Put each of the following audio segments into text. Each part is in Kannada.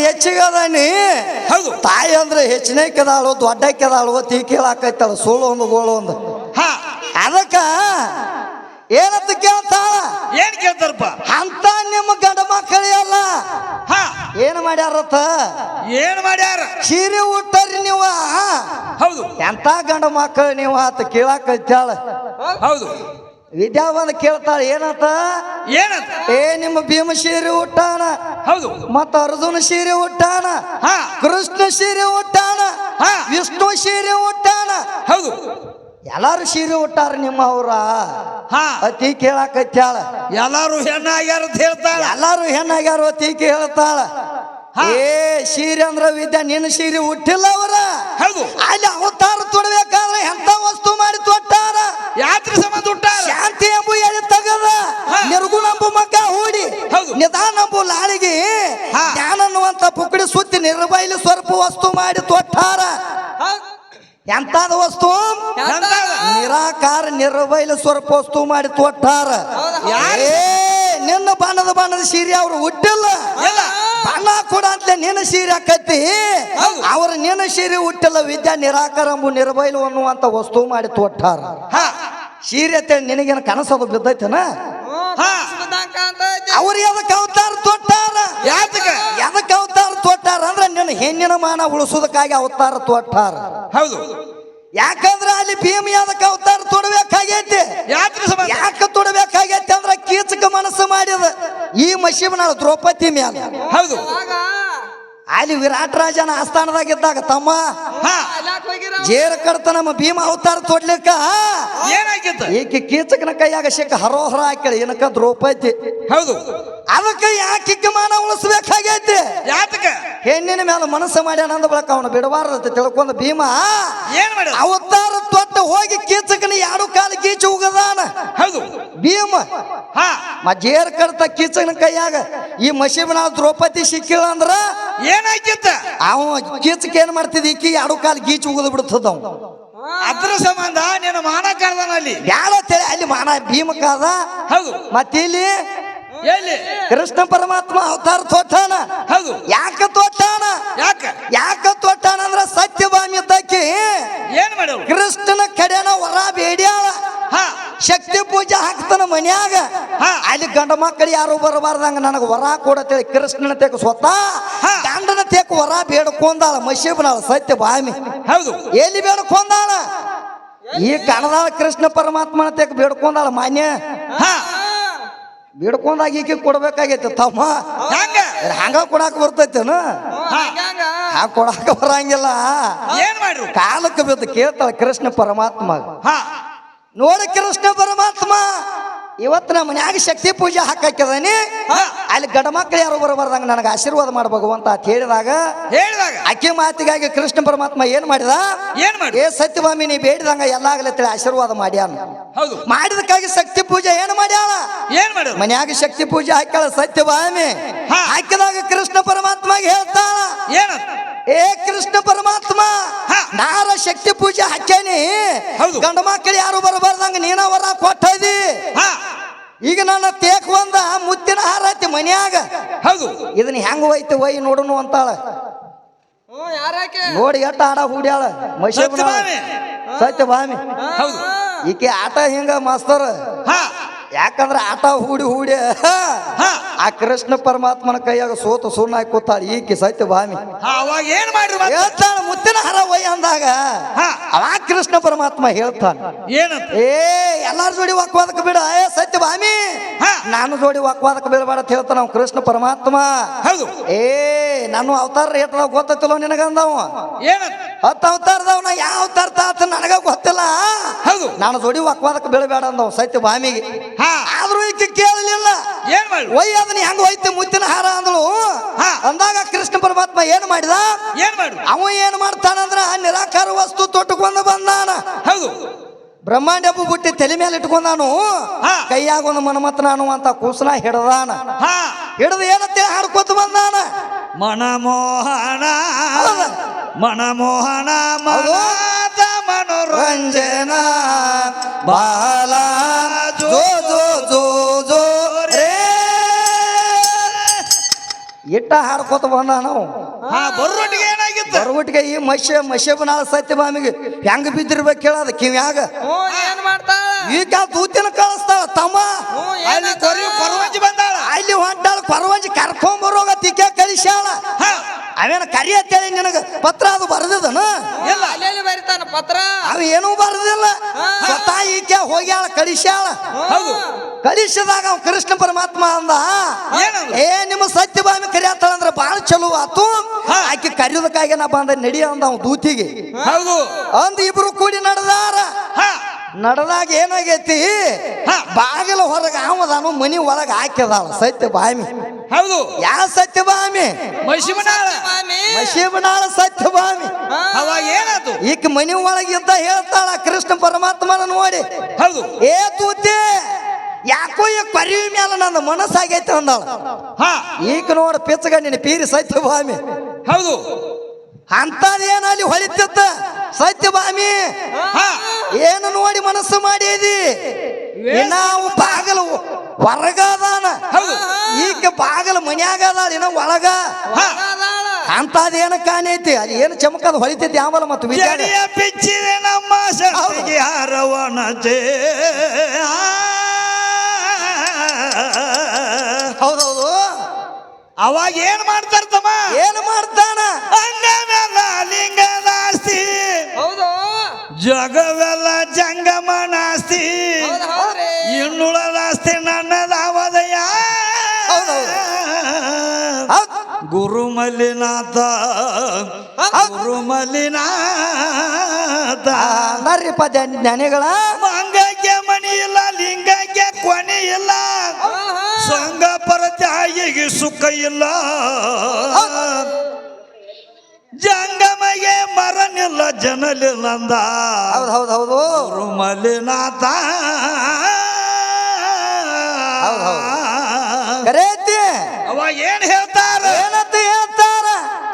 ಹೆಚ್ಚಿಗದಾನಿ ಹೌದು. ತಾಯಿ ಅಂದ್ರೆ ಹೆಚ್ಚನೇ ಕೆದಾಳು ದೊಡ್ಡ ಕೆದಾಳು ತೀ ಕೇಳಾಕೈತಾಳ ಸುಳ್ಳು ಒಂದು ಗೋಳು ಒಂದು. ಹಾ. ಅದಕ್ಕ ಏನಂತ ಕೇಳ್ತಾಳ? ಏನ್ ಕೇಳ್ತಾರಪ್ಪ? ಅಂತ ನಿಮ್ಮ ಗಂಡ ಮಕ್ಕಳಿಯಲ್ಲ ಹಾ. ಏನ್ ಮಾಡ್ಯಾರತ್ತ? ಏನ್ ಮಾಡ್ಯಾರ? ಸೀರೆ ಉಟ್ಟರಿ ನೀವ. ಹೌದು. ಎಂತ ಗಂಡ ಮಕ್ಕಳು ನೀವು ಆತ ಕೇಳಾಕೈತಾಳ ಹೌದು. ವಿದ್ಯಾವಂತ ಕೇಳ್ತಾಳೆ ಏನಂತ? ಏನಂತ? ಏ ನಿಮ್ಮ ಭೀಮ ಸೀರೆ ಉಟ್ಟಾನ ಹೌದು. ಮತ್ತ ಅರ್ಜುನ ಸೀರೆ ಉಟ್ಟಾನ ಹಾ. ಕೃಷ್ಣ ಸೀರೆ ಉಟ್ಟಾನ ಹಾ. ವಿಷ್ಣು ಸೀರೆ ಉಟ್ಟಾನ ಹೌದು. ಎಲ್ಲಾರು ಸೀರೆ ಹುಟ್ಟಾರ ನಿಮ್ಮ ಅವ್ರ? ಹಾ. ಅತಿ ಕೇಳಾಕತ್ಯಾಳ ಎಲ್ಲಾರು ಹೆಣ್ಣಾಗ್ಯಾರ ಅಂತ ಹೇಳ್ತಾಳ. ಎಲ್ಲಾರು ಹೆಣ್ಣಾಗ್ಯಾರ ಅತಿ ಹೇಳ್ತಾಳ. ಏ ಸೀರೆ ಅಂದ್ರ ವಿದ್ಯಾ ನಿನ್ನ ಸೀರೆ ಹುಟ್ಟಿಲ್ಲ ಅವರ. ಹೌದು. ಅಲ್ಲಿ ಅವತಾರ ತೊಡಬೇಕಾದ್ರೆ ಎಂತ ವಸ್ತು ಮಾಡಿ ತೊಟ್ಟಾರ? ಯಾತ್ರೆ ಸಂಬಂಧ ಹುಟ್ಟಾರ? ಶಾಂತಿ ಎಂಬು ಎಳೆ ತಗದ. ನಿರ್ಗುಣ ಎಂಬು ಮಗ್ಗ ಹೂಡಿ. ನಿಧಾನ ಎಂಬು ಲಾಳಿಗೆ. ಜ್ಞಾನ ಅನ್ನುವಂತ ಪುಕ್ಕಡಿ ಸುತ್ತಿ ನಿರ್ಬೈಲಿ ಸ್ವರ್ಪ ವಸ್ತು ಮಾಡಿ ತೊಟ್ಟಾರ. ಎಂತಾದ ವಸ್ತು? ನಿರಾಕಾರ ನಿರ್ಬೈಲ ಸ್ವರ್ಪ ವಸ್ತು ಮಾಡಿ ತೊಟ್ಟಾರ? ಏ ನಿನ್ನ ಬಣ್ಣದ ಬಣ್ಣದ ಸೀರೆ ಅವ್ರು ಹುಟ್ಟಿಲ್ಲ. ಇಲ್ಲ. ಬಣ್ಣ ಕೂಡ ಅಂತಲೇ ನಿನ್ನ ಸೀರೆ ಕತ್ತಿ. ಅವ್ರ ನಿನ್ನ ಸೀರೆ ಹುಟ್ಟಿಲ್ಲ ವಿದ್ಯಾ ನಿರಾಕಾರ ಎಂಬು ನಿರ್ಬೈಲು ಅನ್ನುವಂತ ವಸ್ತು ಮಾಡಿ ತೊಟ್ಟಾರ. ಹಾ. ಸೀರೆ ಅಂತೇಳಿ ನಿನಗೇನು ಕನಸದು ಬಿದ್ದೈತನ? ಹಾ. ಅವ್ರು ಎದಕ್ಕೆ ಅವತಾರ ತೊಟ್ಟಾರ? ಎದಕ್ಕೆ ಅವತಾರ ತೊಟ್ಟಾರ? ಅಂದ್ರೆ ನಿನ್ನ ಹೆಣ್ಣಿನ ಮಾನ ಉಳಿಸೋದಕ್ಕಾಗಿ ಅವತಾರ ತೊಟ್ಟಾರ. ಹೌದು. ಯಾಕಂದ್ರೆ ಅಲ್ಲಿ ಭೀಮ ಯಾದಕ್ಕೆ ಅವತಾರ ತೊಡಬೇಕಾಗೈತಿ ಯಾಕೆ ತೊಡಬೇಕಾಗೈತಿ ಅಂದ್ರೆ ಕೀಚಕ ಮನಸ್ಸು ಮಾಡಿದ ಈ ಮಶಿಬನಾಳ ದ್ರೌಪದಿ ಮ್ಯಾಲ. ಹೌದು. ಅಲ್ಲಿ ವಿರಾಟ್ ರಾಜನ ಆಸ್ಥಾನದಾಗ ಇದ್ದಾಗ ತಮ್ಮ ಹಾ. ಜೇರ ಕಡತ ನಮ್ಮ ಭೀಮ ಅವತಾರ ತೊಡ್ಲಿಕ್ಕ? ಏನಾಗಿತ್ತು ಈಕೆ ಕೀಚಕನ ಕೈಯಾಗ ಸಿಕ್ಕ ಹರೋಹರ ಹಾಕಿಳ ಏನಕ್ಕ ಐತಿ? ಹೌದು. ಅದಕ್ಕೆ ಯಾಕೆ ಮಾನ ಉಳಿಸ್ಬೇಕಾಗೈತಿ ಯಾತಕ ಹೆಣ್ಣಿನ ಮೇಲೆ ಮನಸ್ಸು ಮಾಡ್ಯಾನ ಅಂದ ಬಳಕ ಅವನು ಬಿಡಬಾರದಂತೆ ತಿಳ್ಕೊಂಡ ಭೀಮ. ಏನ್ ಮಾಡ ಅವತಾರ ತೊಟ್ಟ ಹೋಗಿ ಕೀಚಕನ ಎರಡು ಕಾಲ ಕೀಚು ಉಗದಾನ. ಹೌದು. ಭೀಮ ಹಾ. ಮಜೇರ್ ಕಡ್ತ ಕಿಚನ ಕೈಯಾಗ ಈ ಮಸೀಬನ ದ್ರೌಪದಿ ಸಿಕ್ಕಿಲ್ಲ ಅಂದ್ರ ಏನಾಗಿತ್ತ ಅವ ಕಿಚಕ್ ಏನ್ ಮಾಡ್ತಿದ್ ಈಕಿ ಎರಡು ಕಾಲ ಗೀಚು ಉಗದ್ ಬಿಡ್ತದ ಅವ. ಅದ್ರ ಸಂಬಂಧ ನೀನು ಮಾನ ಕಾಲದಲ್ಲಿ ಅಲ್ಲಿ. ಬ್ಯಾಳ ತೇಳಿ ಅಲ್ಲಿ ಮಾನ ಭೀಮಕಾದ ಹೌದು. ಮತ್ತಿಲ್ಲಿ ಎಲ್ಲಿ? ಕೃಷ್ಣ ಪರಮಾತ್ಮ ಅವತಾರ ತೋಟಾನ ಹೌದು. ಯಾಕ ತೋಟಾನ ಯಾಕ? ಯಾಕ ತೋಟಾನ ಅಂದ್ರ ಸತ್ಯಭಾಮಿ ಇದ್ದಕ್ಕಿ ಏನ್ ಮಾಡ ಕೃಷ್ಣನ ಕಡೆ ಶಕ್ತಿ ಪೂಜೆ ಹಾಕ್ತಾನ ಮನ್ಯಾಗ. ಹಾ. ಅಲ್ಲಿ ಗಂಡ ಮಕ್ಕಳು ಯಾರು ಬರಬಾರ್ದಂಗ ನನಗೆ ವರ ಕೊಡತೇಳಿ ಕೃಷ್ಣನ ತೇಕ ಸ್ವತಃ. ಗಂಡನ ತೇಕ ವರ ಬೇಡ್ಕೊಂಡಾಳ ಮಶೀಬನಾಳ ಸತ್ಯ ಬಾಮಿ ಹೌದು. ಎಲ್ಲಿ ಬೇಡ್ಕೊಂಡಾಳ? ಈ ಕಣದಾಳ ಕೃಷ್ಣ ಪರಮಾತ್ಮನ ತೇಕ ಬೇಡ್ಕೊಂಡಾಳ ಮಾನ್ಯ. ಹಾ. ಬೇಡ್ಕೊಂಡಾಗ ಈಕೆ ಕೊಡ್ಬೇಕಾಗೈತೆ ತಮ್ಮ. ಹಂಗ? ಕೊಡಾಕ ಬರ್ತೈತೇನು? ಹಾ. ಕೊಡಾಕ ಬರಂಗಿಲ್ಲ. ಏನ್ ಮಾಡ್ರು? ಕಾಲಕ್ಕೆ ಬಿದ್ದು ಕೇಳ್ತಾಳ ಕೃಷ್ಣ ಪರಮಾತ್ಮ ಹಾ. ನೋಡಿ ಕೃಷ್ಣ ಪರಮಾತ್ಮ. ಇವತ್ತು ನಮ್ಮ ಮನ್ಯಾಗ ಶಕ್ತಿ ಪೂಜೆ ಹಾಕಾಕಿದಾನೆ. ಅಲ್ಲಿ ಗಡ ಮಕ್ಕಳು ಯಾರು ಬರಬಾರ್ದಂಗ ನನಗೆ ಆಶೀರ್ವಾದ ಮಾಡ ಭಗವಂತ ಅಂತ ಹೇಳಿದಾಗ ಹೇಳಿದಾಗ. ಅಕ್ಕಿ ಮಾತಿಗಾಗಿ ಕೃಷ್ಣ ಪರಮಾತ್ಮ ಏನ್ ಮಾಡಿದ? ಏನ್ ಮಾಡಿ ಏ ಸತ್ಯಭಾಮಿ ನೀ ಬೇಡಿದಂಗ ಎಲ್ಲಾಗಲತ್ತೇಳಿ ಆಶೀರ್ವಾದ ಮಾಡ್ಯಾನ. ಹೌದು. ಮಾಡಿದಕ್ಕಾಗಿ ಶಕ್ತಿ ಪೂಜೆ ಏನು ಮಾಡ್ಯಾಳ? ಏನ್ ಮಾಡ ಮನ್ಯಾಗ ಶಕ್ತಿ ಪೂಜೆ ಹಾಕ್ಯಾಳ ಸತ್ಯಭಾಮಿ. ಹಾಕಿದಾಗ ಕೃಷ್ಣ ಪರಮಾತ್ಮಗೆ ಹೇಳ್ತಾಳ. ಏನ ಏ ಕೃಷ್ಣ ಪರಮಾತ್ಮ. ನಾರ ಶಕ್ತಿ ಪೂಜೆ ಹಚ್ಚೇನಿ. ಹೌದು. ಗಂಡ ಮಕ್ಕಳು ಯಾರು ಬರಬಾರ್ದಂಗ ನೀನ ವರ ಕೊಟ್ಟದಿ. ಹಾ. ಈಗ ನನ್ನ ತೇಕ್ ಒಂದ ಮುತ್ತಿನ ಹಾರ ಐತಿ ಮನ್ಯಾಗ. ಹೌದು. ಇದನ್ನ ಹೆಂಗ ಒಯ್ತು ಒಯ್ ನೋಡುನು ಅಂತಾಳ. ನೋಡಿ ಎಟ್ಟ ಆಡ ಹೂಡ್ಯಾಳ. ಮೈಸೂರು ಸತ್ಯ ಬಾಮಿ ಹೌದು. ಈಕೆ ಆಟ ಹಿಂಗ ಮಾಸ್ತರ್. ಹಾ. ಯಾಕಂದ್ರ ಆಟ ಹೂಡಿ ಹೂಡಿ ಹಾ ಆ ಕೃಷ್ಣ ಪರಮಾತ್ಮನ ಕೈಯಾಗ ಸೋತು ಸುಣ್ಣ ಕೂತಾಳ ಈಕೆ ಸತ್ಯ ಭಾಮಿ. ಅವಾಗ ಏನ್ ಮಾಡಿದ್ರು? ಹೇಳ್ತಾಳ ಮುತ್ತಿನ ಹರ ವೈ ಅಂದಾಗ. ಹಾ. ಅವಾಗ ಕೃಷ್ಣ ಪರಮಾತ್ಮ ಹೇಳ್ತಾನ. ಏನಂತ? ಏ ಎಲ್ಲಾರ ಜೋಡಿ ವಾಕ್ವಾದಕ್ಕೆ ಬಿಡ ಏ ಸತ್ಯ ಭಾಮಿ. ಹಾ. ನಾನು ಜೋಡಿ ವಾಕ್ವಾದಕ್ಕೆ ಬಿಡಬೇಡ ಅಂತ ಹೇಳ್ತಾನ ಕೃಷ್ಣ ಪರಮಾತ್ಮ. ಹೌದು. ಏ ನಾನು ಅವತಾರ ಏಟದಾಗ ಗೊತ್ತಿಲ್ಲ ನಿನಗಂದವ? ಏನಂತ? ಹತ್ತು ಅವತಾರದವನ ನಾ ಯಾವ ತರ್ತಾತ ಅಂತ ನನಗ ಗೊತ್ತಿಲ್ಲ. ಹೌದು. ನಾನು ಜೋಡಿ ವಾಕ್ವಾದಕ್ಕೆ ಬೀಳಬೇಡ ಅಂದವ್ ಸತ್ಯ ಬಾಮಿಗೆ. ಹಾ. ಆದ್ರೂ ಈಕೆ ಕೇಳಲಿಲ್ಲ. ಏನ್ ಮಾಡಿ ಒಯ್ ಅದನ್ನ ಹೆಂಗ್ ಹೋಯ್ತು ಮುತ್ತಿನ ಹಾರ ಅಂದಳು ಹಾ. ಅಂದಾಗ ಕೃಷ್ಣ ಪರಮಾತ್ಮ ಏನ್ ಮಾಡಿದ? ಏನ್ ಮಾಡಿ ಅವ ಏನ್ ಮಾಡ್ತಾನಂದ್ರ ನಿರಾಕಾರ ವಸ್ತು ತೊಟ್ಟುಕೊಂಡು ಬಂದಾನ. ಹೌದು. ಬ್ರಹ್ಮಾಂಡ ಹಬ್ಬ ಬುಟ್ಟಿ ತಲೆ ಮೇಲೆ ಇಟ್ಕೊಂಡಾನು. ಹಾ. ಕೈಯಾಗ ಒಂದು ಮನಮತ್ ನಾನು ಅಂತ ಕೂಸನ ಹಿಡ್ದಾನ. ಹಾ. ಹಿಡಿದು ಏನಂತೇಳಿ ಹಾಡ್ಕೊತ ಬಂದಾನ ಮನಮೋಹನ ಹೌದಾ? ಮನಮೋಹನ ಮಗೋದ ಮನೋರಂಜನ ರಂಜನ ಬಾಲ ಜೋ ಜೋ ಜೋ ಜೋ ರೇ. ಇಟ್ಟ ಹಾಡ್ಕೊತ ಬಂದ ನಾವು? ಹಾ ಬರೋಟಿಗೆ ಬರಗುಟ್ಟಿಗೆ ಈ ಮಶ್ಯ ಮಶ್ಯಬನಾಳ ಸತ್ಯಭಾಮಿಗೆ ಹೆಂಗ್ ಬಿದ್ದಿರ್ಬೇಕು ಹೇಳದ ಕಿವ್ಯಾಗ ಹ್ಞೂ ಏನ್ ಮಾಡ್ತಾಳ ಈಗ ದೂತಿನ ಕಳಿಸ್ತಾಳ ತಮ್ಮ. ಹ್ಞೂ ಅಲ್ಲಿ ಏನ್ ಕೊರಿ ಕೊರವಂಜಿ ಬಂದಾಳ. ಅಲ್ಲಿ ಹೊಂಟಾಳ ಪರವಂಜಿ ಕರ್ಕೊಂಡ್ ಬರೋಗ ತಿಕ್ಕ ಕಳಿಸ್ಯಾಳ. ಹಾ. ಅವೇನ ಕರಿ ಅಂತೇಳಿ ನಿನಗ? ಪತ್ರ ಅದು ಬರಿತಾನ ಪತ್ರ? ಅವ ಏನೂ ಬರೆದಿಲ್ಲ. ಸ್ವತಃ ಈಕೆ ಹೋಗ್ಯಾಳ ಕಳಿಸ್ಯಾಳ ಹೌದು. ಕಳಿಸಿದಾಗ ಅವ ಕೃಷ್ಣ ಪರಮಾತ್ಮ ಅಂದ? ಏ ನಿಮ್ಮ ಸತ್ಯಭಾಮಿ ಕರಿಯತ್ತಾಳ ಅಂದ್ರೆ ಬಾಳ ಚಲೋ ಆತು. ಆಕೆ ಕರೆಯೋದಕ್ಕಾಗಿ ನಾ ಬಂದ ನಡಿ ಅಂದ ಅವ ದೂತಿಗೆ. ಹೌದು. ಅಂದ ಇಬ್ರು ಕೂಡಿ ನಡೆದಾರ. ಹಾ. ನಡೆದಾಗ ಏನಾಗೈತಿ? ಬಾಗಿಲು ಹೊರಗೆ ಅವದಾನು ಮನಿ ಒಳಗ ಸತ್ಯ ಸತ್ಯಭಾಮಿ. ಹೌದು. ಯಾ ಸತ್ಯಭಾಮಿ? ಮಶಿಬನಾಳ ಮಶಿಬನಾಳ ಸತ್ಯಭಾಮಿ. ಏನದು ಅವಾಗ ಏನಾಯ್ತು? ಈಕ ಮನಿ ಒಳಗಿದ್ದ ಹೇಳ್ತಾಳ ಕೃಷ್ಣ ಪರಮಾತ್ಮನ ನೋಡಿ. ಹೌದು. ಏ ತೂತಿ ಯಾಕೋ ಈ ಪರಿವ ಮೇಲೆ ನನ್ನ ಮನಸ್ಸಾಗೈತೆ ಅಂದಾಳ. ಹಾ. ಈಗ ನೋಡ ಪಿಚ್ಚಗ ನಿನ್ನ ಪೀರಿ ಸತ್ಯಭಾಮಿ. ಹೌದು. ಅಂತದೇನ ಅಲ್ಲಿ ಹೊಳಿತಿತ್ತ ಸತ್ಯಭಾಮಿ. ಹಾ. ಏನು ನೋಡಿ ಮನಸ್ಸು ಮಾಡಿದಿ? ನಾವು ಬಾಗಲು ಹೊರಗದಾನ. ಹೌದು. ಈಗ ಬಾಗಲ ಮನ್ಯಾಗ ಅದಾಳ ಇನ್ನ ಒಳಗ. ಅಂತದೇನ ಕಾಣೈತಿ ಅದು ಏನು ಚಮಕದ ಹೊಲಿತೈತಿ ಆಮೇಲೆ ಮತ್ತು ಬಿಚ್ಚಿದೆ ನಮ್ಮ ಶಕ್ತಿಗೆ ಹಾರವಣ ಜೇ. ಹೌದೌದು. ಅವಾಗ ಏನ್ ಮಾಡ್ತಾರ ತಮ್ಮ? ಏನು ಮಾಡ್ತಾನ? ಅಂಗವೆಲ್ಲ ಲಿಂಗದಾಸ್ತಿ. ಹೌದು. ಜಗವೆಲ್ಲ ಜಂಗಮನಾಸ್ತಿ. ಹೌದ್ ಹೌದ್. ಗುರು ಮಲ್ಲಿನಾಥ ಗುರು ಮಲ್ಲಿನಾಥ ಜ್ಞಾನಿಗಳ. ಮಂಗಕ್ಕೆ ಮಣಿ ಇಲ್ಲ ಲಿಂಗಕ್ಕೆ ಕೊನೆ ಇಲ್ಲ. ಸಂಘ ಪರತ್ಯಾಗಿಗೆ ಸುಖ ಇಲ್ಲ. ಜಂಗಮಗೆ ಮರನಿಲ್ಲ ಜನಲಿಲ್ಲಂದ. ಹೌದು ಹೌದು ಹೌದು. ಗುರುಮಲಿನಾಥ ಹೌದು ಹೌದ್. ಕರೇತಿ. ಅವ ಏನ್ ಹೇಳ್ತಾರ ಏನಂತ ಹೇಳ್ತಾರ?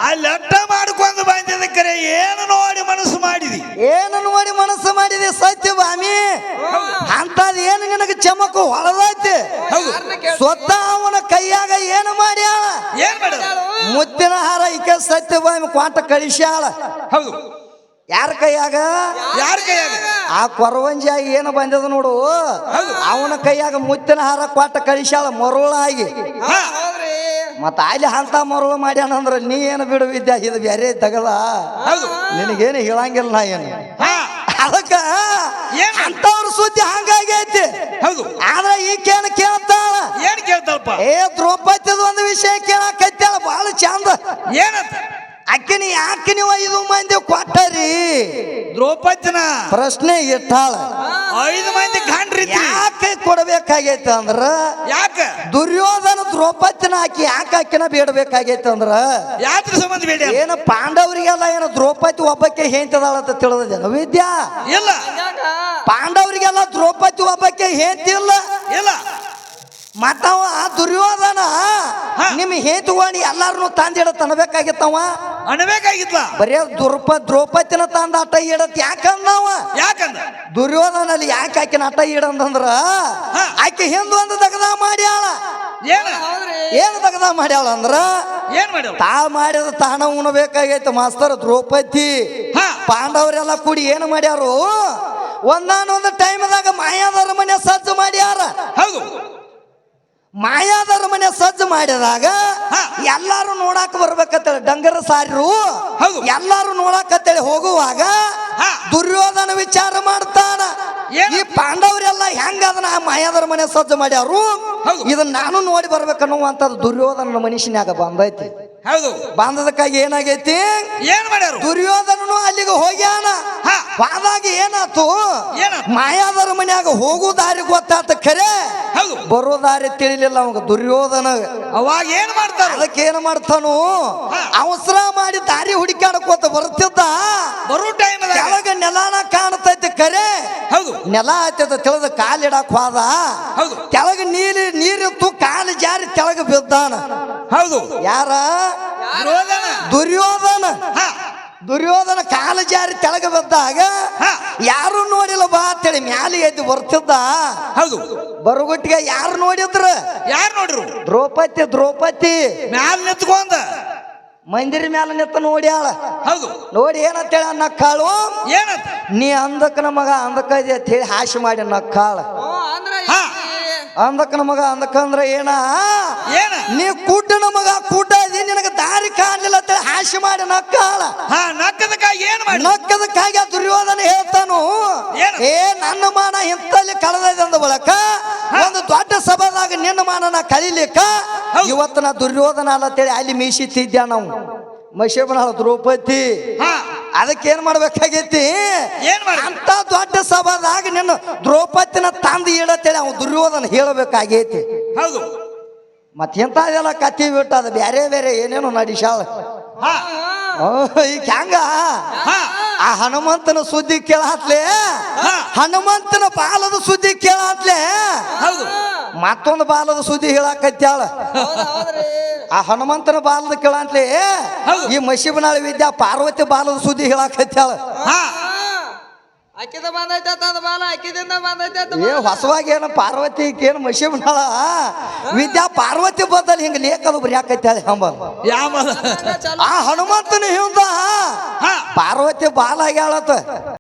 ಆ ಅಟ್ಟ ಮಾಡ್ಕೊಂಡು ಬಂದಿದ್ದಕ್ಕೆ ಏನು ನೋಡಿ ಮನಸ್ಸು ಮಾಡಿದಿ? ಏನು ನೋಡಿ ಮನಸ್ಸು ಸತ್ಯ ಬಾಮಿ ಅಂತದ್ ಏನು ನಿನಗೆ ಚಮಕು ಹೊಳದೈತಿ ಸ್ವತಃ ಅವನ ಕೈಯಾಗ ಏನು ಮಾಡ್ಯಾಳ? ಏನ್ ಮಾಡ ಮುತ್ತಿನ ಹಾರ ಈಕೆ ಸತ್ಯಭಾಮಿ ಕ್ವಾಟ ಕಳಿಸ್ಯಾಳ. ಹೌದು. ಯಾರ ಕೈಯಾಗ? ಯಾರ ಕೈಯಾಗ? ಆ ಕೊರವಂಜಿಯಾಗಿ ಏನು ಬಂದದ ನೋಡು. ಅವನ ಕೈಯಾಗ ಮುತ್ತಿನ ಹಾರ ಕ್ವಾಟ ಕಳಿಸ್ಯಾಳ ಮರುಳಾಗಿ. ಮತ್ತ ಅಲ್ಲಿ ಹಂತ ಮರುಳು ಮಾಡ್ಯಾನಂದ್ರೆ ನೀ ಏನು ಬಿಡು ವಿದ್ಯಾ ಇದು ಬೇರೆ ತಗದ. ನಿನಗೇನು ಹೇಳಂಗಿಲ್ಲ ನಾ ಏನು. ಅದಕ್ಕ ಏನ್? ಅಂತವ್ರ ಸುದ್ದಿ ಹಂಗಾಗೈತಿ. ಹೌದು. ಆದ್ರೆ ಈಕೇನ ಕೇಳ್ತಾಳ? ಏನ್ ಕೇಳ್ತಾಳಪ್ಪ? ಏ ದ್ರೌಪದಿದ ಒಂದು ವಿಷಯ ಕೇಳಕತ್ತಾಳ ಬಹಳ ಚಂದ. ಏನಂತ? ಅಕ್ಕಿನಿ ಯಾಕೆ ನೀವು ಐದು ಮಂದಿ ಕೊಟ್ಟರಿ? ದ್ರೌಪದಿನ? ಪ್ರಶ್ನೆ ಇಟ್ಟಾಳ. ಐದು ಮಂದಿ ಯಾಕೆ ಕೊಡಬೇಕಾಗೈತೆ ಅಂದ್ರ ಯಾಕ? ದುರ್ಯೋಧನ ದ್ರೌಪದಿನ ಆಕಿ ಯಾಕೆ ಆಕಿನ ಬೇಡಬೇಕಾಗೈತೆ ಅಂದ್ರ ಯಾತ್ರ ಸಂಬಂಧ ಬೇಡ. ಏನು ಪಾಂಡವರಿಗೆಲ್ಲ ಏನು ದ್ರೌಪದಿ ಒಬ್ಬಕ್ಕೆ ಹೇಂತದಾಳ ಅಂತ ತಿಳಿದ ವಿದ್ಯಾ? ಇಲ್ಲ. ಯಾಕ ಪಾಂಡವರಿಗೆಲ್ಲ ದ್ರೌಪದಿ ಒಬ್ಬಕ್ಕೆ ಹೇಂತಿಲ್ಲ ಇಲ್ಲ. ಮತ್ತವ ಆ ದುರ್ಯೋಧನ ಹಾ. ನಿಮ್ ಹೇತುವಾಣಿ ಎಲ್ಲಾರನು ತಂದಿಡ ತನಬೇಕಾಗಿತ್ತವ? ಅನ್ಬೇಕಾಗಿತ್ತ ಬರೇ ದುರ್ಪ ದ್ರೌಪದಿನ ತಂದ ಅಟ ಇಡತ್ ಯಾಕಂದವ? ಯಾಕಂದ? ದುರ್ಯೋಧನಲ್ಲಿ ಯಾಕೆ ಆಕಿನ ಅಟ ಇಡಂದ್ರ ಹಾ. ಆಕೆ ಹಿಂದ್ ಒಂದು ತಗದ ಮಾಡ್ಯಾಳ. ಏನ? ದಗದ ಮಾಡ್ಯಾಳ ಅಂದ್ರ? ಏನ್ ಮಾಡ್ಯ ತಾ ಮಾಡಿದ ತಾಣ ಉಣಬೇಕಾಗೈತೆ ಮಾಸ್ತರ್ ದ್ರೌಪದಿ. ಹಾ. ಪಾಂಡವರೆಲ್ಲ ಕೂಡಿ ಏನು ಮಾಡ್ಯಾರು? ಒಂದಾನೊಂದು ಟೈಮ್ದಾಗ ಮಾಯಾದರ ಮನೆ ಸಜ್ಜು ಮಾಡ್ಯಾರ. ಹೌದು. ಮಾಯಾದರ ಮನೆ ಸಜ್ಜು ಮಾಡಿದಾಗ. ಎಲ್ಲಾರು ನೋಡಾಕ ಬರ್ಬೇಕಂತೇಳಿ ಡಂಗರ ಸಾರಿರು. ಎಲ್ಲಾರು ನೋಡಾಕತ್ತೇಳಿ ಹೋಗುವಾಗ. ದುರ್ಯೋಧನ ವಿಚಾರ ಮಾಡ್ತಾನ? ಈ ಪಾಂಡವರೆಲ್ಲ ಹೆಂಗ ಅದನ್ನ ಆ ಮಾಯಾದರ ಮನೆ ಸಜ್ಜು ಮಾಡ್ಯಾರು. ಇದನ್ನ ನಾನು ನೋಡಿ ಬರ್ಬೇಕನ್ನುವಂಥದ್ದು ದುರ್ಯೋಧನ ಮನುಷ್ಯನ್ಯಾಗ ಬಂದೈತಿ ಹೌದು. ಬಾಂಧದಕ್ಕಾಗಿ ಏನಾಗೈತಿ? ಏನ್ ಮಾಡ್ಯಾರ? ದುರ್ಯೋಧನನು ಅಲ್ಲಿಗೆ ಹೋಗ್ಯಾನ. ಹಾ. ಹೋದಾಗ ಏನಾತು? ಮಾಯಾದರ ಮನ್ಯಾಗ ಹೋಗೋ ದಾರಿ ಗೊತ್ತಾತ ಖರೆ? ಬರೋ ದಾರಿ ತಿಳಿಲಿಲ್ಲ ಅವಾಗ. ದುರ್ಯೋಧನ ಅವಾಗ ಏನ್ ಮಾಡ್ತಾನ ಅದಕ್ಕೆ ಏನ್ ಮಾಡ್ತಾನು? ಅವಸರ ಮಾಡಿ ದಾರಿ ಹುಡುಕಾಡಕೋತ ಬರ್ತಿದ್ದ ಬರೋ ಟೈಮ್ ಕೆಳಗ ನೆಲಾನ ಕಾಣ್ತೈತಿ. ಖರೆ ಹೌದು. ನೆಲ ಆಯ್ತದ ತಿಳಿದ ಕಾಲಿಡಕ್ ಹೋದ. ಹೌದು. ಕೆಳಗ ನೀರು ನೀರಿತ್ತು ಕಾಲು ಜಾರಿ ಕೆಳಗ ಬಿದ್ದಾನ. ಹೌದು. ಯಾರ? ದುರ್ಯೋಧನ. ದುರ್ಯೋಧನ. ಹಾ. ದುರ್ಯೋಧನ ಕಾಲ ಜಾರಿ ತೆಳಗ ಬಿದ್ದಾಗ. ಯಾರು ನೋಡಿಲ್ಲ ಬಾ ಅಂತೇಳಿ ಮ್ಯಾಲೆ ಎದ್ದು ಬರ್ತಿದ್ದ. ಹೌದು. ಬರುಗುಟ್ಟಿಗೆ ಯಾರು ನೋಡಿದ್ರ? ಯಾರು ನೋಡ್ರು? ದ್ರೌಪದಿ ದ್ರೌಪದಿ. ಮ್ಯಾಲ ನಿಂತ್ಕೊಂಡ. ಮಂದಿರ ಮ್ಯಾಲ ನಿಂತ ನೋಡ್ಯಾಳ ಹೌದು. ನೋಡಿ ಏನಂತೇಳ ನಕ್ಕಾಳು. ಏನಂತ? ನೀ ಅಂದಕ್ಕನ ಮಗ ಇದೆ ಅಂತ ಹೇಳಿ ಹಾಸಿ ಮಾಡಿ ನಕ್ಕಾಳ. ಓ ಅಂದ್ರ ಹಾ. ಅಂದಕ್ಕನ ಮಗ ಅಂದಕಂದ್ರ ಏನ? ಏನ? ನೀ ಕುಡ್ಡನ ಮಗ ಕುಡ್ಡ ದಾರಿ ಕಾಣಲಿಲ್ಲ ಹಾಸಿ ಮಾಡಿ ನಕ್ಕಾಳ. ಹಾ ನಕ್ಕದಕ್ಕಾಗಿ ಏನ್ ಮಾಡಿ? ನಕ್ಕದಕ್ಕಾಗಿ ಆ ದುರ್ಯೋಧನ ಹೇಳ್ತಾನು ಏನು? ಏ ನನ್ನ ಮಾನ ಇಂತಲ್ಲಿ ಕಳೆದ ಅಂದ ಬಳಕ ಒಂದು ದೊಡ್ಡ ಸಭಾದಾಗ ನಿನ್ನ ಮಾನನ ನಾ ಹೌದು. ಇವತ್ತು ನಾ ದುರ್ಯೋಧನ ಅಲ್ಲತ್ತೇಳಿ ಅಲ್ಲಿ ಮೀಸಿತ್ತಿದ್ಯ ನಾವು. ಮಶೇಬನ ದ್ರೌಪದಿ. ಹಾ. ಅದಕ್ಕೆ ಏನ್ ಮಾಡ್ಬೇಕಾಗೈತಿ? ಏನ್ ಮಾಡಿ ಅಂತ ದೊಡ್ಡ ಸಭಾದಾಗ ನಿನ್ನ ದ್ರೌಪದಿನ ತಂದು ಇಡತ್ತೇಳಿ ಅವನು ದುರ್ಯೋಧನ ಹೇಳಬೇಕಾಗೈತಿ. ಹೌದು. ಮತ್ತೆಂತ ಅದೆಲ್ಲ ಕತ್ತಿ ಬಿಟ್ಟು ಅದು ಬೇರೆ ಬೇರೆ ಏನೇನೋ ನಡಿಶಾಳ ಈಗ ಹೆಂಗ ಆ ಹನುಮಂತನ ಸುದ್ದಿ ಕೇಳತ್ಲೆ. ಹನುಮಂತನ ಬಾಲದ ಸುದ್ದಿ ಕೇಳತ್ಲೆ? ಮತ್ತೊಂದು ಬಾಲದ ಸುದ್ದಿ ಹೇಳಾಕತ್ತಾಳ ಆ ಹನುಮಂತನ ಬಾಲದ ಕೇಳಂತ್ಲೆ. ಈ ಮಶಿಬನಾಳ ವಿದ್ಯಾ ಪಾರ್ವತಿ ಬಾಲದ ಸುದ್ದಿ ಹೇಳಕತ್ಯಾಳ. ಅಕ್ಕಿದ ಬಂದೈತೆ ಅಂತ ಅಂದ ಬಾಲ ಆಕಿದಿಂದ ಬಂದೈತೆ ಅಂತ ಏ ಹೊಸವಾಗಿ ಏನು ಪಾರ್ವತಿ ಏನು ಮಶಿಬನಾಳ ವಿದ್ಯಾ ಪಾರ್ವತಿ ಬದಲ್ ಹಿಂಗ ಲೇಖದು ಬರಿಯಾಕತ್ಯಾಳ ಎಂಬ ಯಾವ ಆ ಹನುಮಂತನ ಹಿಂದ ಹಾ. ಪಾರ್ವತಿ ಬಾಲ ಆಗ್ಯಾಳತ್ತ.